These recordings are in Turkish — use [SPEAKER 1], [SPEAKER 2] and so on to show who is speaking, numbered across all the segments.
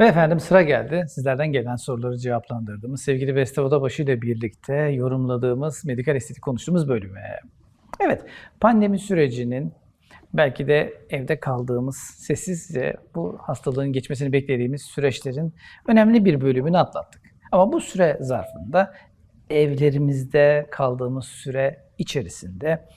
[SPEAKER 1] Ve efendim sıra geldi. Sizlerden gelen soruları cevaplandırdığımız, sevgili Beste Odabaşı ile birlikte yorumladığımız, medikal estetik konuştuğumuz bölüme. Evet, pandemi sürecinin belki de evde kaldığımız, sessizce bu hastalığın geçmesini beklediğimiz süreçlerin önemli bir bölümünü atlattık. Ama bu süre zarfında evlerimizde kaldığımız süre içerisinde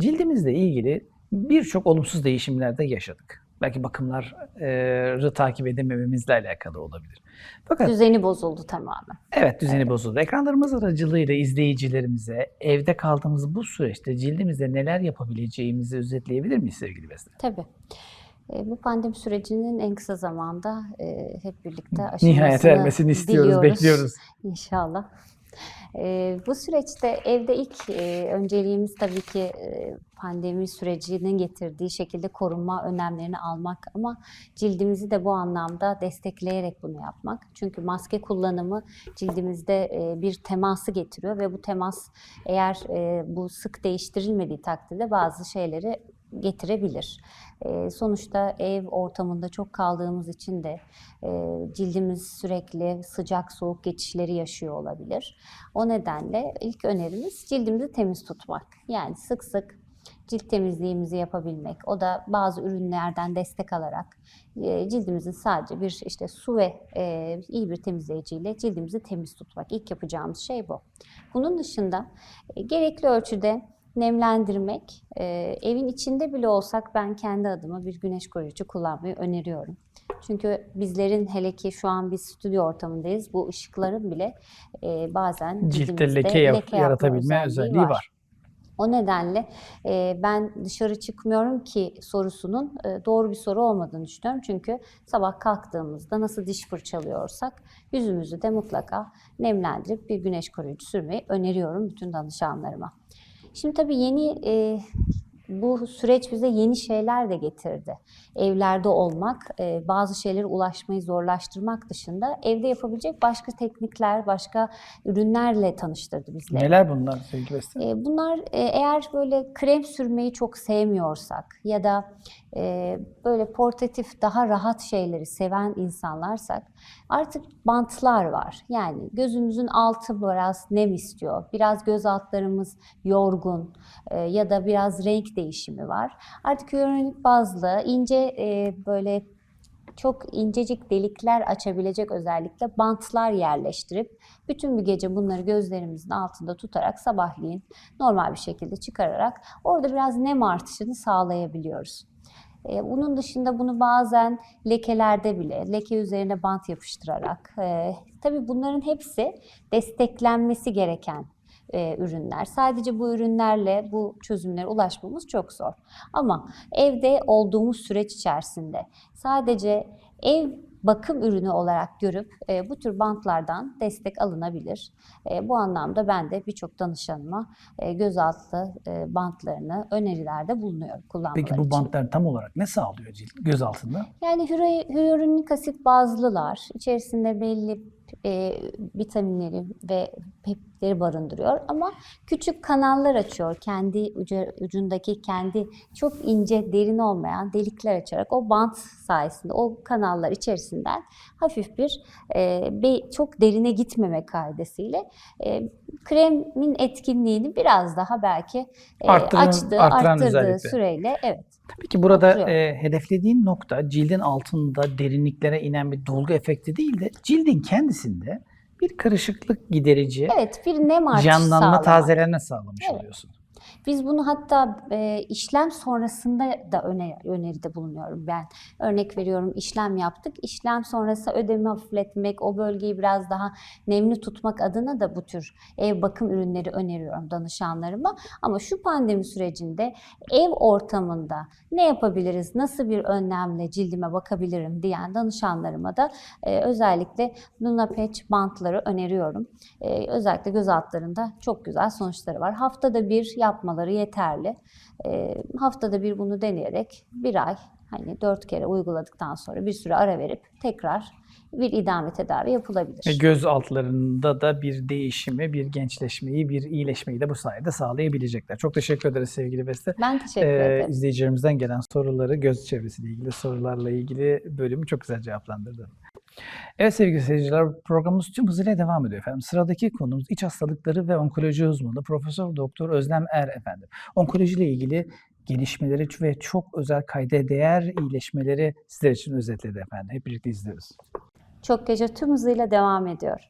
[SPEAKER 1] cildimizle ilgili birçok olumsuz değişimler de yaşadık. Belki bakımları takip edemememizle alakalı olabilir. Fakat
[SPEAKER 2] Düzeni bozuldu tamamen.
[SPEAKER 1] evet düzeni bozuldu. Ekranlarımız aracılığıyla izleyicilerimize evde kaldığımız bu süreçte cildimizde neler yapabileceğimizi özetleyebilir miyiz sevgili Beste?
[SPEAKER 2] Tabii. E, bu pandemi sürecinin en kısa zamanda e, hep birlikte aşılmasını
[SPEAKER 1] Nihayet ermesini istiyoruz,
[SPEAKER 2] diliyoruz.
[SPEAKER 1] bekliyoruz.
[SPEAKER 2] İnşallah. E, bu süreçte evde ilk e, önceliğimiz tabii ki e, pandemi sürecinin getirdiği şekilde korunma önlemlerini almak ama cildimizi de bu anlamda destekleyerek bunu yapmak. Çünkü maske kullanımı cildimizde e, bir teması getiriyor ve bu temas eğer e, bu sık değiştirilmediği takdirde bazı şeyleri getirebilir. E, sonuçta ev ortamında çok kaldığımız için de e, cildimiz sürekli sıcak soğuk geçişleri yaşıyor olabilir. O nedenle ilk önerimiz cildimizi temiz tutmak. Yani sık sık cilt temizliğimizi yapabilmek. O da bazı ürünlerden destek alarak cildimizin sadece bir işte su ve iyi bir temizleyiciyle cildimizi temiz tutmak. İlk yapacağımız şey bu. Bunun dışında gerekli ölçüde nemlendirmek, e, evin içinde bile olsak ben kendi adıma bir güneş koruyucu kullanmayı öneriyorum. Çünkü bizlerin hele ki şu an biz stüdyo ortamındayız. Bu ışıkların bile e, bazen
[SPEAKER 1] Ciltte leke,
[SPEAKER 2] yapma
[SPEAKER 1] yaratabilme özelliği var.
[SPEAKER 2] O nedenle e, ben dışarı çıkmıyorum ki sorusunun e, doğru bir soru olmadığını düşünüyorum. Çünkü sabah kalktığımızda nasıl diş fırçalıyorsak yüzümüzü de mutlaka nemlendirip bir güneş koruyucu sürmeyi öneriyorum bütün danışanlarıma. Şimdi tabii yeni e, bu süreç bize yeni şeyler de getirdi. Evlerde olmak, e, bazı şeylere ulaşmayı zorlaştırmak dışında evde yapabilecek başka teknikler, başka ürünlerle tanıştırdı bizleri.
[SPEAKER 1] Neler bunlar sevgili Beste?
[SPEAKER 2] E, Bunlar e, eğer böyle krem sürmeyi çok sevmiyorsak ya da böyle portatif daha rahat şeyleri seven insanlarsak artık bantlar var. Yani gözümüzün altı biraz nem istiyor. Biraz göz altlarımız yorgun ya da biraz renk değişimi var. Artık hyaluronik bazlı ince e, böyle çok incecik delikler açabilecek özellikle bantlar yerleştirip bütün bir gece bunları gözlerimizin altında tutarak sabahleyin normal bir şekilde çıkararak orada biraz nem artışını sağlayabiliyoruz. Ee, Bunun dışında bunu bazen lekelerde bile, leke üzerine bant yapıştırarak, e, tabii bunların hepsi desteklenmesi gereken e, ürünler. Sadece bu ürünlerle bu çözümlere ulaşmamız çok zor. Ama evde olduğumuz süreç içerisinde sadece ev bakım ürünü olarak görüp e, bu tür bantlardan destek alınabilir. E, bu anlamda ben de birçok danışanıma e, gözaltı e, bantlarını önerilerde bulunuyorum kullanmaları
[SPEAKER 1] Peki bu
[SPEAKER 2] için.
[SPEAKER 1] bantlar tam olarak ne sağlıyor cilt göz altında?
[SPEAKER 2] Yani hyaluronik asit bazlılar içerisinde belli e, vitaminleri ve peptidleri barındırıyor ama küçük kanallar açıyor. Kendi ucu- ucundaki kendi çok ince derin olmayan delikler açarak o bant sayesinde o kanallar içerisinden hafif bir e, çok derine gitmeme kaidesiyle e, kremin etkinliğini biraz daha belki e,
[SPEAKER 1] Arttıran-
[SPEAKER 2] açtığı, arttırdığı
[SPEAKER 1] özellikle.
[SPEAKER 2] süreyle evet.
[SPEAKER 1] Peki burada e, hedeflediğin nokta cildin altında derinliklere inen bir dolgu efekti değil de cildin kendisinde bir karışıklık giderici,
[SPEAKER 2] Evet bir nem artışı
[SPEAKER 1] canlanma,
[SPEAKER 2] sağlamak.
[SPEAKER 1] tazelenme sağlamış
[SPEAKER 2] Evet.
[SPEAKER 1] oluyorsun.
[SPEAKER 2] Biz bunu hatta e, işlem sonrasında da öne, öneride bulunuyorum ben. Örnek veriyorum işlem yaptık. İşlem sonrası ödemi hafifletmek, o bölgeyi biraz daha nemli tutmak adına da bu tür ev bakım ürünleri öneriyorum danışanlarıma. Ama şu pandemi sürecinde ev ortamında ne yapabiliriz, nasıl bir önlemle cildime bakabilirim diyen danışanlarıma da e, özellikle Luna Patch bantları öneriyorum. E, özellikle göz altlarında çok güzel sonuçları var. Haftada bir yapmaları yeterli. E, haftada bir bunu deneyerek bir ay hani dört kere uyguladıktan sonra bir süre ara verip tekrar bir idame tedavi yapılabilir.
[SPEAKER 1] Ve göz altlarında da bir değişimi, bir gençleşmeyi, bir iyileşmeyi de bu sayede sağlayabilecekler. Çok teşekkür ederiz sevgili Beste.
[SPEAKER 2] Ben teşekkür
[SPEAKER 1] Ee,
[SPEAKER 2] ederim.
[SPEAKER 1] izleyicilerimizden gelen soruları, göz çevresiyle ilgili sorularla ilgili bölümü çok güzel cevaplandırdın. Evet sevgili seyirciler programımız tüm hızıyla devam ediyor efendim. Sıradaki konumuz iç hastalıkları ve onkoloji uzmanı Profesör Doktor Özlem Er efendim. Onkoloji ile ilgili gelişmeleri ve çok özel kayda değer iyileşmeleri sizler için özetledi efendim. Hep birlikte izliyoruz.
[SPEAKER 2] Çok gece tüm hızıyla devam ediyor.